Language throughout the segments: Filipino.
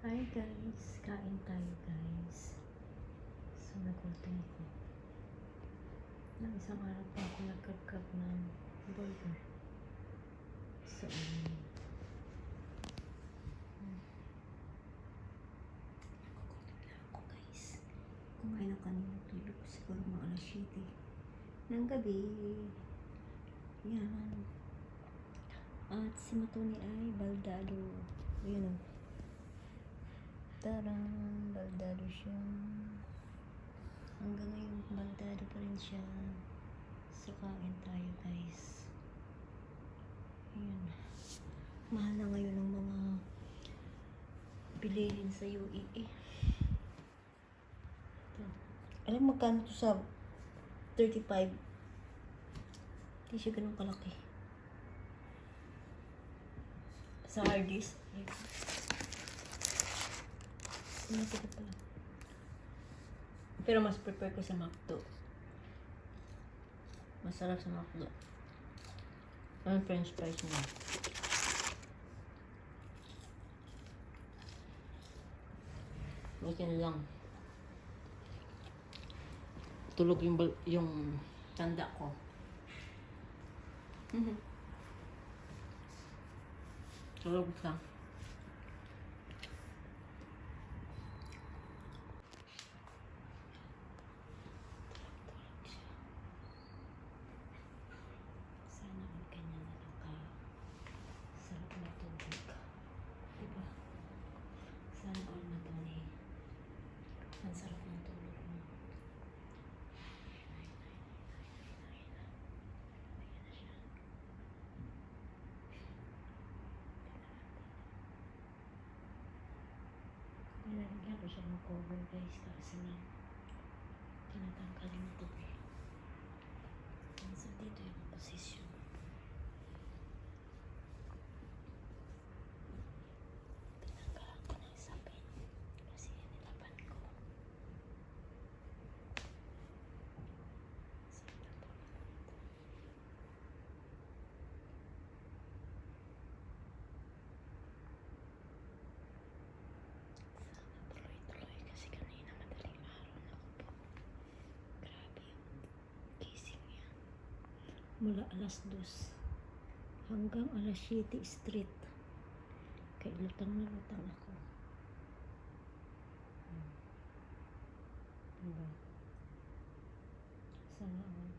Hi guys, kain tayo guys. So nagutom ko. Nang isang araw pa ako nagkagkag ng burger. So, um, hmm. nagugutom na ako guys. Kumain ng kanina tulog siguro mga alas 7 ng gabi. Yan. At si Matoni ay baldado. Yun o. Tarang, baldado siya. Hanggang ngayon, baldado pa rin siya. So, kain tayo, guys. Ayan. Mahal na ngayon ng mga bilihin sa UAE. Ito. Alam magkano to sa 35? Hindi siya ganun kalaki. Sa hard disk. Pala. Pero mas prefer ko sa McDo. Masarap sa McDo. Ang french fries niya. Bukin lang. Tulog yung, yung tanda ko. Mhm. Tulog siya. れるギャルその子をブイブイしたら死ねってな短歌になっててそれでというのと接種 Mula alas dos hanggang alas 7 straight. Kaya lutang na lutang ako. Hmm. Diba? Sana all.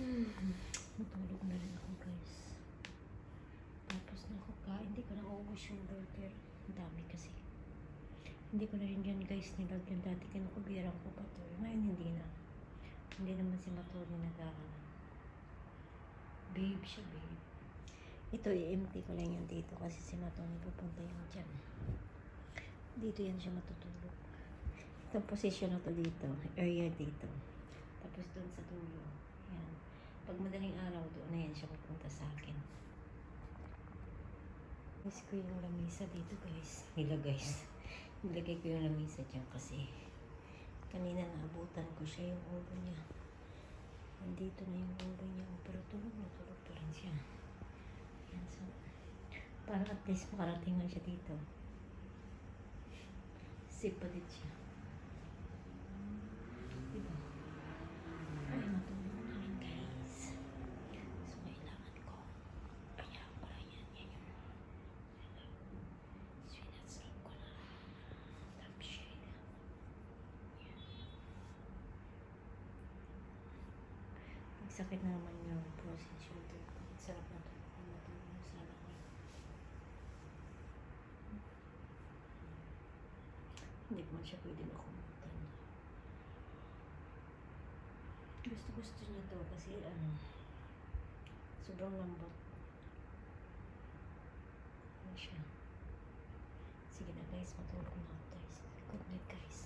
Hmm. Matulog na rin ako guys. Tapos na ako kain. Hindi ko na ubus yung burger. Ang dami kasi. Hindi ko na rin dyan guys nilagyan. Dati kinukubirang ko pa to. Ngayon hindi na. Hindi naman si Matori nag-aaral. Babe siya, babe. Ito, i-empty ko lang yan dito kasi si Matoni pupunta yan dyan. Dito yan siya matutulog. Itong position na to dito, area dito. Tapos doon sa dulo. Yan. Pag madaling araw, doon na yan siya pupunta sa akin. Miss ko yung lamisa dito guys. Nila guys. Nilagay ko yung lamisa dyan kasi kanina naabutan ko siya yung ulo niya. Nandito na yung ulo niya. Pero tulog na tulog pa rin siya. Yan, so, para at least makarating na siya dito. Safe pa din siya. Diba? Ay, matulog na rin guys. So, kailangan ko. Kaya ko lang yan. Yan yung Sinasarap ko na lampshade. Yan. Nagsakit na naman yung frozen shoulder ko. Sarap na to. Ang matulog sa akin. Hindi ko man siya pwede makumutan. Gusto gusto niya to kasi ano, sobrang lambot. Ano siya. Sige na guys, matulog na ako guys. Good night guys.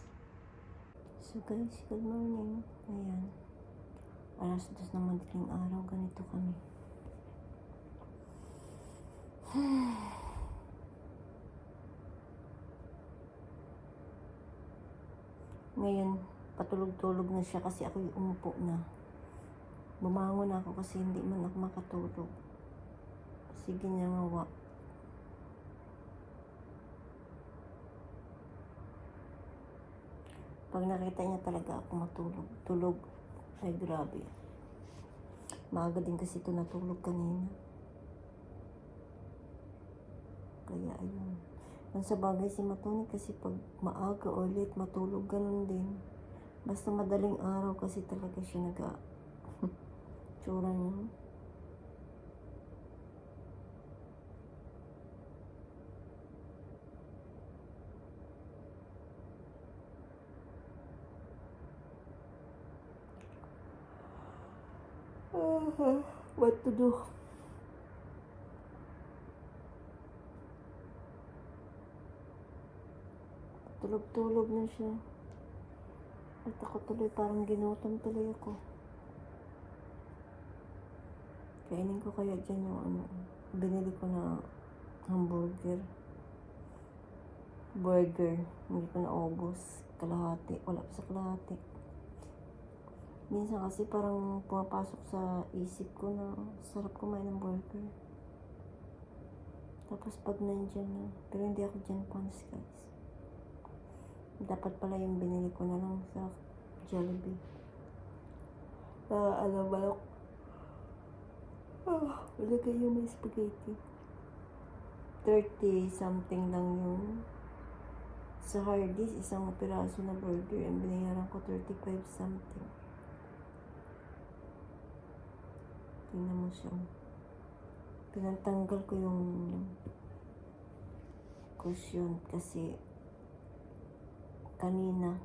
So guys, good morning. Ayan alas dos ng madaling araw, ganito kami. Ngayon, patulog-tulog na siya kasi ako umupo na. Bumangon ako kasi hindi man ako makatulog. Sige niya ngawa. Pag nakita niya talaga ako matulog, tulog, ay grabe. Maaga din kasi ito natulog kanina. Kaya ayun. Ang sa bagay si Matoni kasi pag maaga or late matulog, ganun din. Basta madaling araw kasi talaga siya nag tsura niya. What to do? Tulog-tulog na siya. At ako tuloy parang ginutom tuloy ako. Kainin ko kaya dyan yung ano, binili ko na hamburger. Burger. Hindi ko na ubos. Kalahati. Wala pa sa kalahati. Minsan kasi parang pumapasok sa isip ko na sarap kumain ng burger. Tapos pag nandyan na, pero hindi ako dyan fans guys. Dapat pala yung binili ko na lang sa Jollibee. Ah, alam ba? Ah, ilagay yung may spaghetti. 30 something lang yung sa Hardee's, isang piraso na burger. Ang binayaran ko 35 something. Tingnan mo siya. Pinantanggal ko yung cushion kasi kanina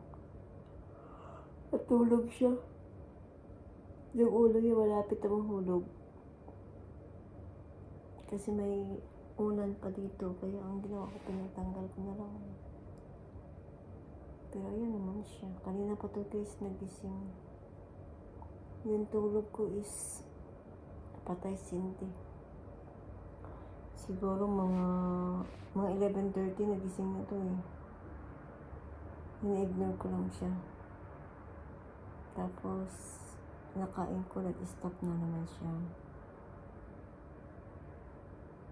natulog siya. Yung ulo niya malapit na mahulog. Kasi may unan pa dito. Kaya ang ginawa ko, pinatanggal ko na lang. Pero ayan naman siya. Kanina pa to guys nagising. Yung tulog ko is patay sindi. Siguro mga mga 11.30 nagising na to eh. Ina-ignore ko lang siya. Tapos, nakain ko, nag-stop na naman siya.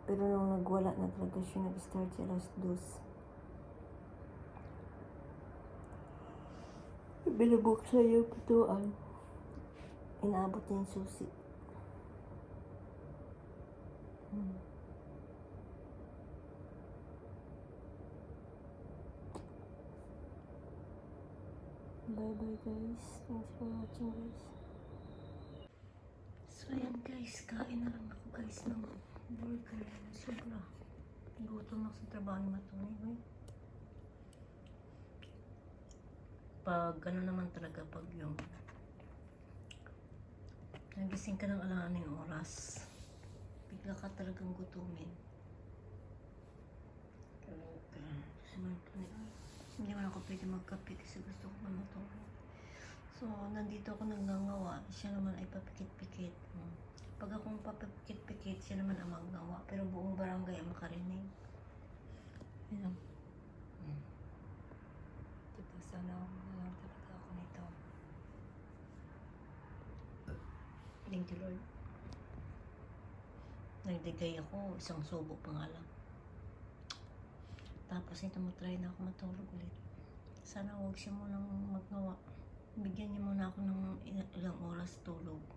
Pero nung nagwala na talaga siya, nag-start siya alas dos. Binubuksan yung pituan. Inaabot niya yung susi. Bye bye guys. Thanks for watching guys. So ayan guys, kain na lang ako guys ng burger. Sobra. Gutom ako sa trabaho ni Matuni. Eh. Pag ano naman talaga pag yung nagising ka ng alanganing oras, bigla ka talagang gutumin. Talaga. Sinabi ay, hindi man ako pwede magkape kasi gusto ko pa matulog. So, nandito ako nagngangawa. Siya naman ay papikit-pikit. Hmm. Pag akong papikit-pikit, siya naman ang magnawa. Pero buong barangay ang makarinig. Yan. Hmm. Diba, sana na lang talaga ako nito. Thank you, Lord. Nagdigay ako, isang subo pa nga lang. Tapos nito mo try na ako matulog ulit. Sana huwag siya munang magnawa. Bigyan niya muna ako ng ila- ilang oras tulog.